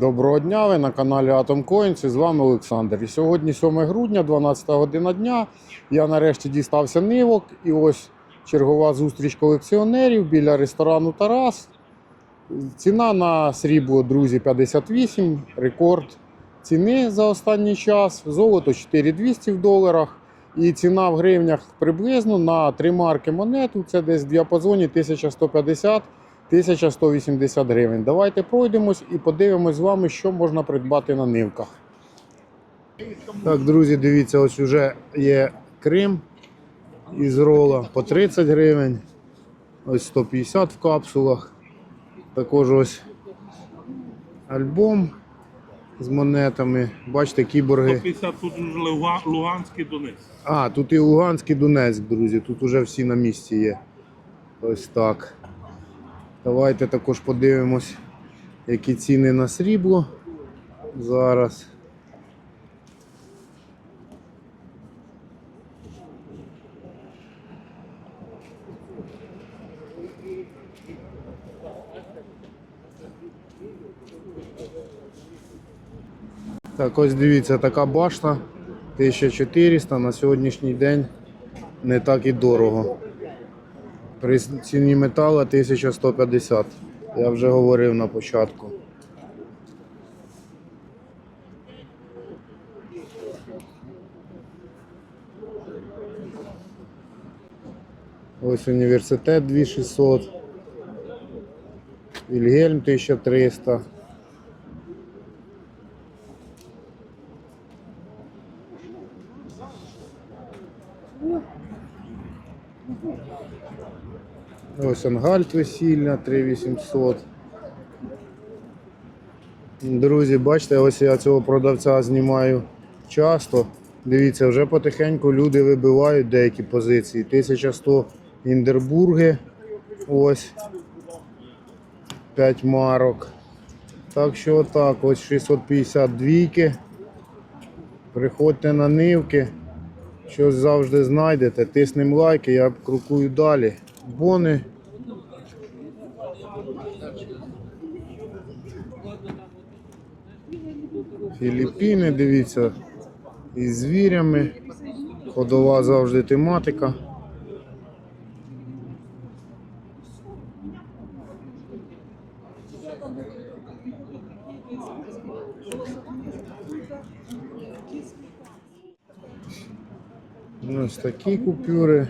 Доброго дня, ви на каналі Atom Coins і з вами Олександр. І сьогодні 7 грудня, 12 година дня. Я нарешті дістався нивок і ось чергова зустріч колекціонерів біля ресторану Тарас. Ціна на срібло, друзі, 58, рекорд ціни за останній час. Золото 4200 в доларах. І ціна в гривнях приблизно на три марки монету. Це десь в діапазоні 1150 1180 гривень. Давайте пройдемось і подивимось з вами, що можна придбати на нивках. Так, друзі, дивіться, ось вже є Крим із рола по 30 гривень. Ось 150 в капсулах. Також ось альбом з монетами. Бачите, кіборги. 150 тут вже Луганський Донець. А, тут і Луганський Донецьк, друзі. Тут уже всі на місці є. Ось так. Давайте також подивимось, які ціни на срібло зараз. Так, ось дивіться, така башта 1400 на сьогоднішній день не так і дорого. При ціні металу 1150. Я вже говорив на початку. Ось університет 2600. Вільгельм 1300. Ось весільна 3800. Друзі, бачите, ось я цього продавця знімаю часто. Дивіться, вже потихеньку люди вибивають деякі позиції. 1100 індербурги. Ось 5 марок. Так що отак, ось 652. Приходьте на нивки. Щось завжди знайдете. Тиснем лайки, я крокую далі. Бони. Філіппіни, дивіться, із звірями. Ходова завжди тематика. Ось такі купюри.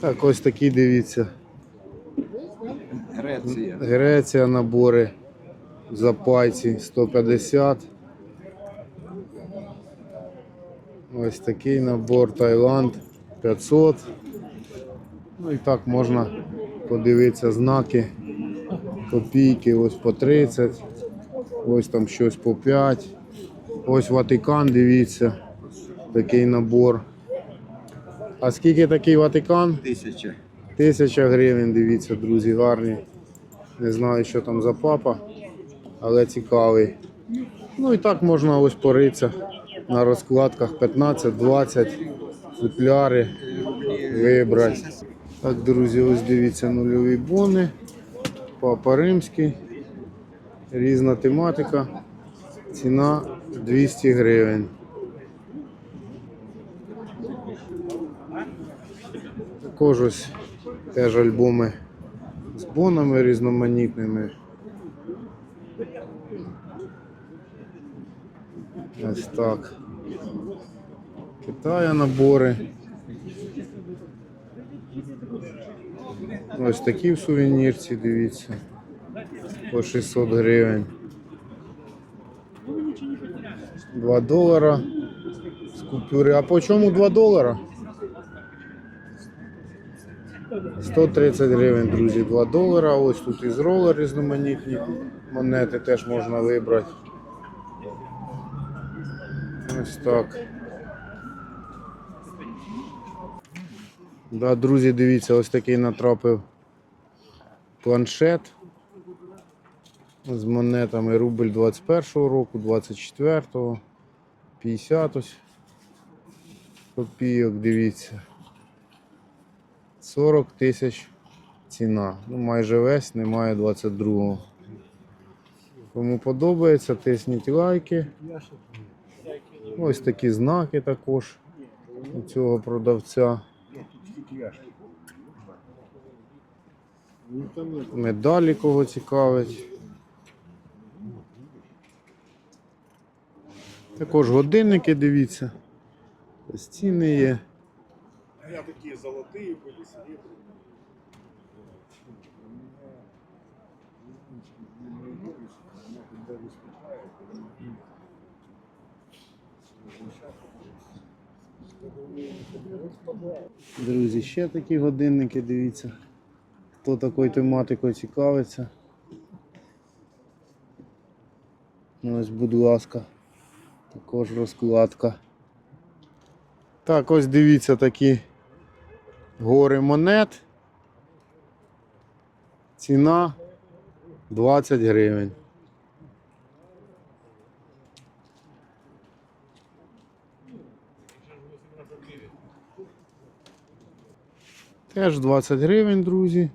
Так, ось такі дивіться. Греція. Греція набори запайці 150. Ось такий набор Таїланд 500. Ну і так можна подивитися знаки. Копійки ось по 30. Ось там щось по 5. Ось Ватикан, дивіться. Такий набор. А скільки такий Ватикан? Тисяча. Тисяча гривень, дивіться, друзі, гарні. Не знаю, що там за папа, але цікавий. Ну і так можна ось поритися на розкладках 15-20 футляри вибрати. Так, друзі, ось дивіться нульові бони. Папа римський. Різна тематика. Ціна 200 гривень. Також ось теж альбоми з бонами різноманітними. Ось так. Китая набори. Ось такі в сувенірці, дивіться. По 600 гривень. 2 долара з купюри. А по чому 2 долара? 130 гривень, друзі, 2 долара. Ось тут із ролер різноманітні монети теж можна вибрати. Ось так. Да, друзі, дивіться, ось такий натрапив планшет з монетами рубль 21-го року, 24-го, 50 ось копійок, дивіться. 40 тисяч ціна. Ну, майже весь, немає 22-го. Кому подобається, тисніть лайки. Ось такі знаки також у цього продавця. Медалі кого цікавить. Також годинники, дивіться. Стіни є. А я такие золотые были, серебряные. Друзі, ще такі годинники, дивіться. Хто такою тематикою цікавиться. Ось, будь ласка, також розкладка. Так, ось дивіться такі гори монет. Ціна 20 гривень. Теж 20 гривень, друзі.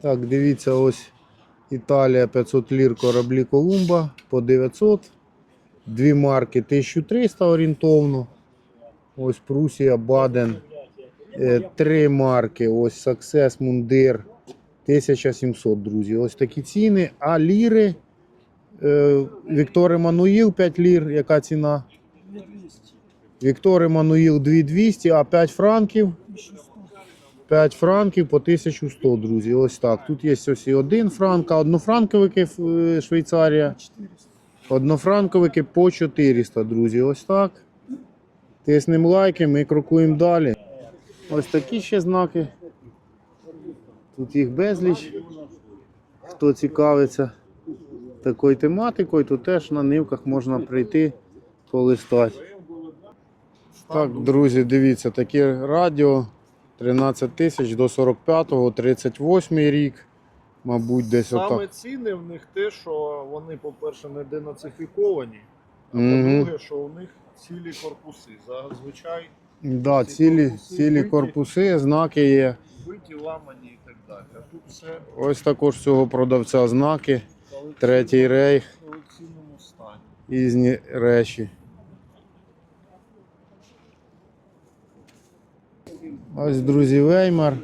Так, дивіться, ось Італія 500 лір кораблі Колумба по 900. Дві марки 1300 орієнтовно. Ось Прусія, Баден. Е, Три марки. Ось Success, Мундир 1700, друзі. Ось такі ціни. А ліри Е, Віктор Еммануїл 5 лір, яка ціна? Віктор Еммануїл 2200, а 5 франків. 5 франків по 1100, друзі. Ось так. Тут є ось і один франк, а однофранковики е, Швейцарія. Однофранковики по 400, друзі. Ось так. Тиснемо лайки, ми крокуємо далі. Ось такі ще знаки. Тут їх безліч. Хто цікавиться такою тематикою, то теж на нивках можна прийти полистати. Так, друзі, дивіться, таке радіо 13 тисяч до 45-го, 38 рік. Мабуть, десь Саме отак. ціни в них те, що вони, по-перше, не денацифіковані, а Мгм. по-друге, що у них цілі корпуси. Зазвичай Да, ці цілі, корпуси цілі биті. корпуси, знаки є. биті, ламані і так далі. А тут все Ось також цього продавця знаки. в колекційному- Третій рейх, в колекційному стані. різні речі. Ось, друзі, Веймар.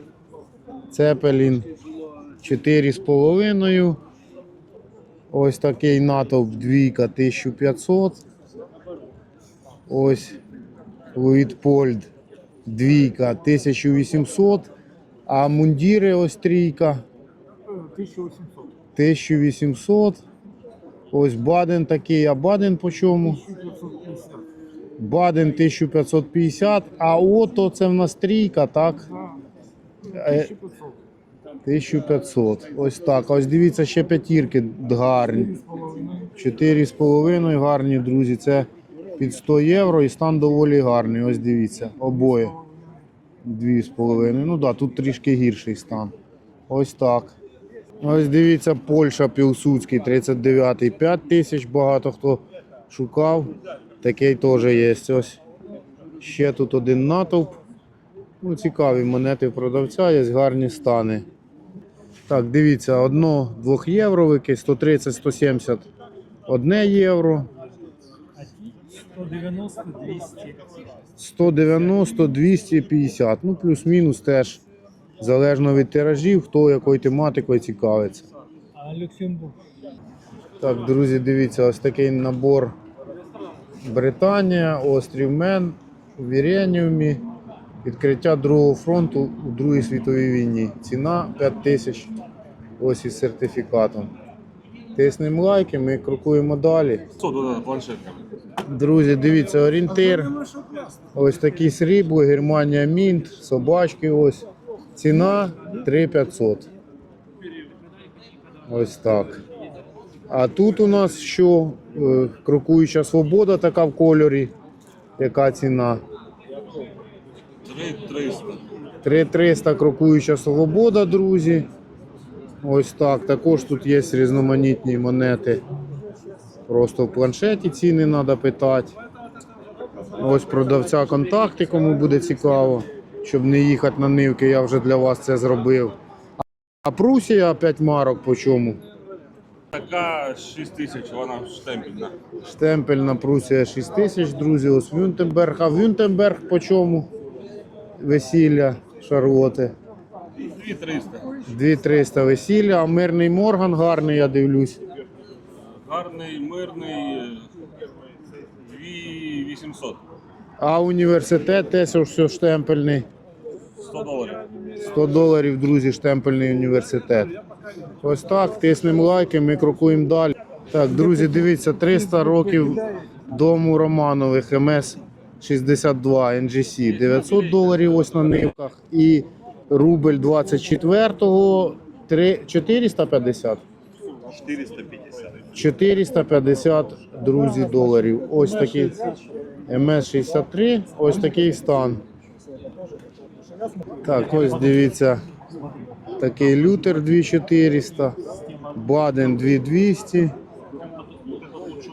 Цепелін 4,5. Ось такий натовп двійка 1500. Ось Луїтпольд двійка 1800. А мундіри ось трійка 1800. 1800. Ось Баден такий, а Баден по чому? 1550. Баден 1550, а ото це в нас трійка, так? Е, 1500. 1500. Ось так. Ось дивіться, ще п'ятірки гарні. 4,5. 4,5 гарні, друзі. Це під 100 євро і стан доволі гарний. Ось дивіться, обоє. 2,5. Ну так, да, тут трішки гірший стан. Ось так. Ось дивіться, Польща Пілсудський 39-й 5 тисяч. Багато хто шукав. Такий теж є. Ось ще тут один натовп. Ну, цікаві монети продавця, є гарні стани. Так, дивіться, одно 2 євровики, 130-170 1 євро. 190 200 190 250 ну плюс-мінус теж залежно від тиражів, хто якою тематикою цікавиться. Так, друзі, дивіться, ось такий набор Британія, острів Мен у Віреніумі. Відкриття другого фронту у Другій світовій війні. Ціна 5 тисяч. Ось із сертифікатом. Тиснемо лайки, ми крокуємо далі. Друзі, дивіться, орієнтир. Ось такі срібло, Германія Мінт, собачки ось. Ціна 3500. Ось так. А тут у нас що? Е, Крокуюча свобода така в кольорі. Яка ціна? 300. 3300 крокуюча свобода, друзі. Ось так. Також тут є різноманітні монети Просто в планшеті ціни треба питати. Ось продавця контакти, кому буде цікаво, щоб не їхати на нивки, я вже для вас це зробив. А Прусія 5 марок по чому? Така 6 тисяч, вона штемпельна. Штемпельна Прусія 6 тисяч, друзі, ось Вюнтенберг. А Вюнтенберг по чому? Весілля Шарлоти. 2300. 2300 весілля, а мирний Морган гарний, я дивлюсь. Гарний, мирний 2800. А університет теж все штемпельний. 100 доларів. 100 доларів, друзі, штемпельний університет. Ось так, тиснемо лайки, ми крокуємо далі. Так, друзі, дивіться, 300 років дому Романових МС 62 NGC. 900 доларів ось на нивках. І рубль 24-го 450. 450. 450, друзі, доларів. Ось такий МС-63, ось такий стан. Так, ось дивіться, такий лютер 2400, Баден 2200.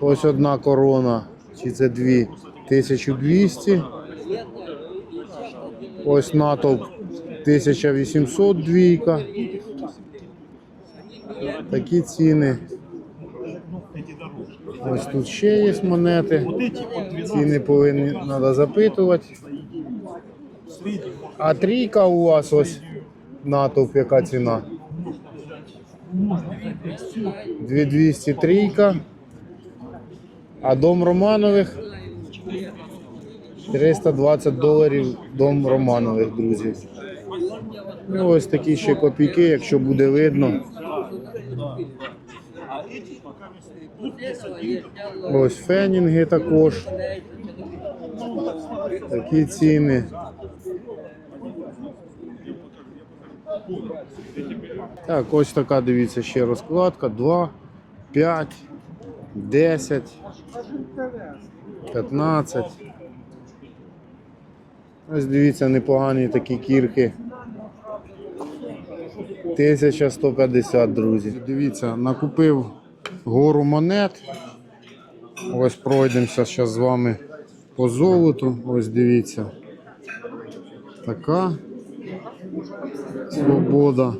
Ось одна корона, чи це дві, 1200. Ось натовп 1800 двійка. Такі ціни. Ось тут ще є монети. Ціни повинні треба запитувати. А трійка у вас ось натовп, яка ціна? 2200 трійка. А дом Романових 320 доларів дом Романових, друзі. І ось такі ще копійки, якщо буде видно. Ось фенінги також. Такі ціни. Так, ось така, дивіться, ще розкладка. 2, 5, 10, 15. Ось дивіться, непогані такі кірки. 1150, друзі. Дивіться, накупив гору монет. Ось пройдемося зараз з вами по золоту. Ось дивіться. Така свобода.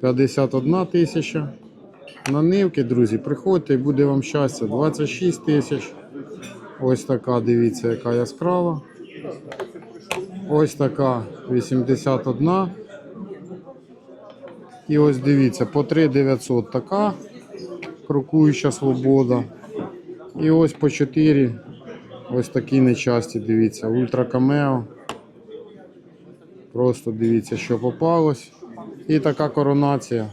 51 тисяча. На нивки, друзі, приходьте і буде вам щастя. 26 тисяч. Ось така, дивіться, яка яскрава. Ось така 81. І ось дивіться, по 3900 така крокуюча свобода. І ось по 4 ось такі нечасті, дивіться, ультра камео. Просто дивіться, що попалось. І така коронація.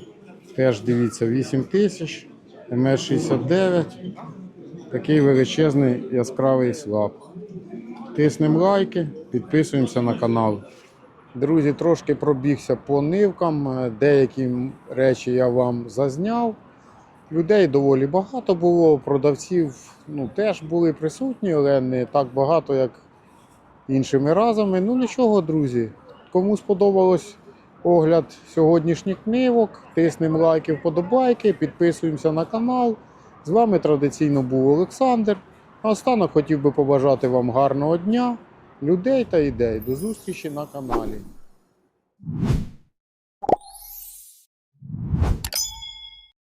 Теж дивіться, 8 тисяч, МС69. Такий величезний яскравий слаб. Тиснемо лайки, підписуємося на канал. Друзі, трошки пробігся по нивкам. е, Деякі речі я вам зазняв. Людей доволі багато було, продавців ну, теж були присутні, але не так багато, як іншими разами. Ну нічого, друзі. Кому сподобалось огляд сьогоднішніх книжок, тиснемо лайки, вподобайки, підписуємося на канал. З вами традиційно був Олександр. Останок хотів би побажати вам гарного дня, людей та ідей. До зустрічі на каналі.